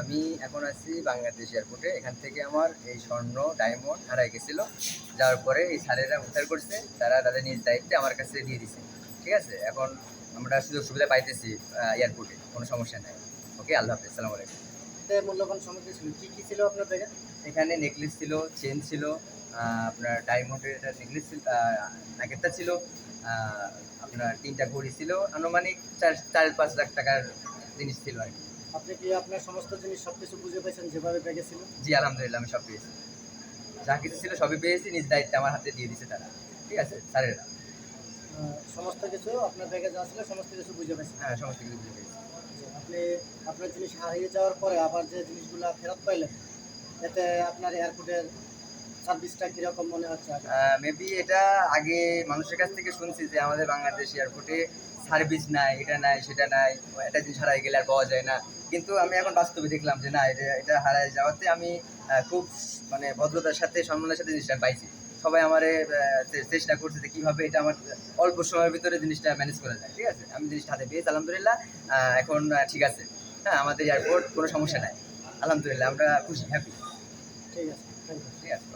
আমি এখন আছি বাংলাদেশ এয়ারপোর্টে। এখান থেকে আমার এই স্বর্ণ ডায়মন্ড হারাই গেছিল। যাওয়ার পরে এই স্যারেরা উদ্ধার করছে। তারা তাদের নিজ দায়িত্বে আমার কাছে দিয়ে দিছে। ঠিক আছে? এখন আমরা সুযোগ সুবিধা পাইতেছি এয়ারপোর্টে। কোনো সমস্যা নেই। ওকে? আল্লাহ হাফিজ। সালাম আলাইকুম। মূল্যবান সামগ্রী ছিল? কী কী ছিল আপনার ব্যাগে এখানে নেকলেস ছিল চেন ছিল আপনার ডায়মন্ডের একটা নেকলেস ছিল নাকেরটা ছিল আপনার তিনটা ঘড়ি ছিল। আনুমানিক চার চার পাঁচ লাখ টাকার জিনিস ছিল আর কি। আপনি কি আপনার সমস্ত জিনিস সব কিছু বুঝে পেয়েছেন যেভাবে ব্যাগে ছিল? জি আলহামদুলিল্লাহ আমি সব পেয়েছি। যা কিছু ছিল সবই পেয়েছি নিজ দায়িত্বে আমার হাতে দিয়ে দিছে তারা। ঠিক আছে? স্যারেরা। সমস্ত কিছু আপনার ব্যাগে যা ছিল সমস্ত কিছু বুঝে পেয়েছেন হ্যাঁ সমস্ত কিছু বুঝে পেয়েছি। আপনি আপনার জিনিস হারিয়ে যাওয়ার পরে আবার যে জিনিসগুলো ফেরত পাইলেন এতে আপনার এয়ারপোর্টের সার্ভিসটা কীরকম মনে হচ্ছে? মেবি এটা আগে মানুষের কাছ থেকে শুনছি যে আমাদের বাংলাদেশ এয়ারপোর্টে সার্ভিস নাই এটা নাই সেটা নাই একটা জিনিস হারাই গেলে আর পাওয়া যায় না। কিন্তু আমি এখন বাস্তবে দেখলাম যে না এটা এটা হারাই যাওয়াতে আমি খুব মানে ভদ্রতার সাথে সম্মানের সাথে জিনিসটা পাইছি। সবাই আমার চেষ্টা করছে যে কীভাবে এটা আমার অল্প সময়ের ভিতরে জিনিসটা ম্যানেজ করা যায় ঠিক আছে? আমি জিনিসটা হাতে পেয়েছি আলহামদুলিল্লাহ। এখন ঠিক আছে। হ্যাঁ আমাদের এয়ারপোর্ট কোনো সমস্যা নাই। আলহামদুলিল্লাহ আমরা খুশি হ্যাপি ঠিক আছে ঠিক আছে